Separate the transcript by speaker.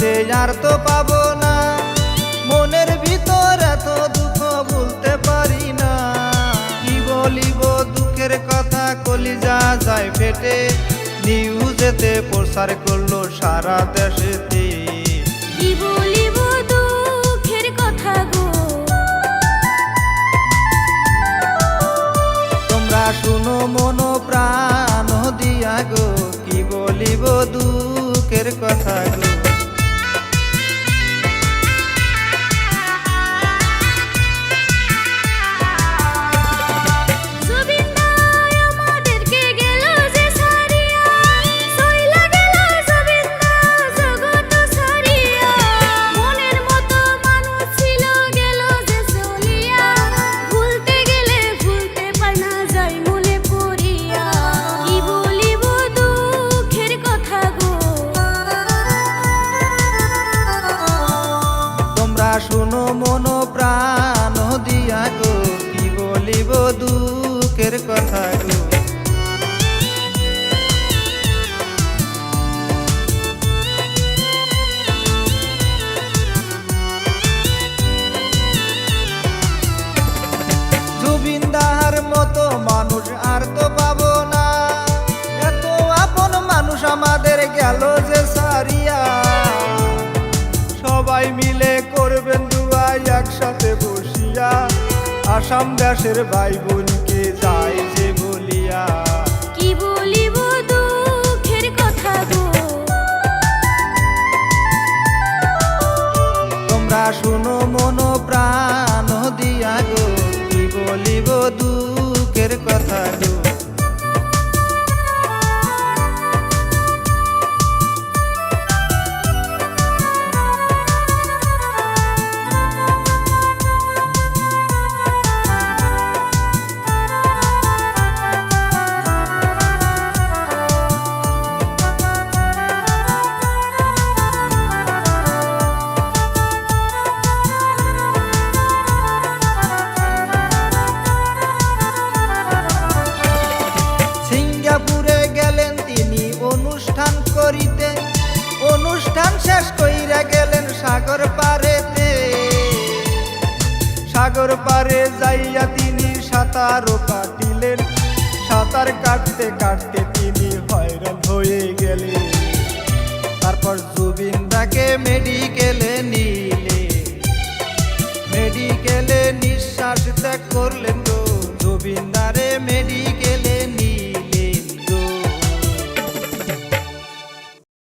Speaker 1: জুবিনদারে আর তো পাবো না। মনের ভিতর এত দুঃখ বলতে পারি না। কি বলিব দুঃখের কথা কলিজা যায় ফেটে। নিউজেতে প্রসার করল সারা দেশেতে
Speaker 2: কি বলিব দুঃখের কথা গো?
Speaker 1: তোমরা শুনো মন প্রাণ দিয়া গো। কি বলিব দুঃখের কথা গো? শুনো মন প্রাণ দিয়া গো, কি বলিব দুঃখের কথা গো? জুবিনদার মতো মানুষ আর তো পাবো না। এত মানুষ আমাদের গেল যে সারিয়া। সবাই মিলে একসাথে বসিয়া আসাম দেশের ভাই বোনকে যাই যে বলিয়া।
Speaker 2: কি বলিব দুঃখের কথা গো?
Speaker 1: তোমরা শুনো সাগর পারে যাইয়া তিনি সাঁতারও কাটিলেন। সাঁতার কাটতে কাটতে তিনি হয়রান হয়ে গেলেন। তারপর জুবিন তাকে মেডিকেলে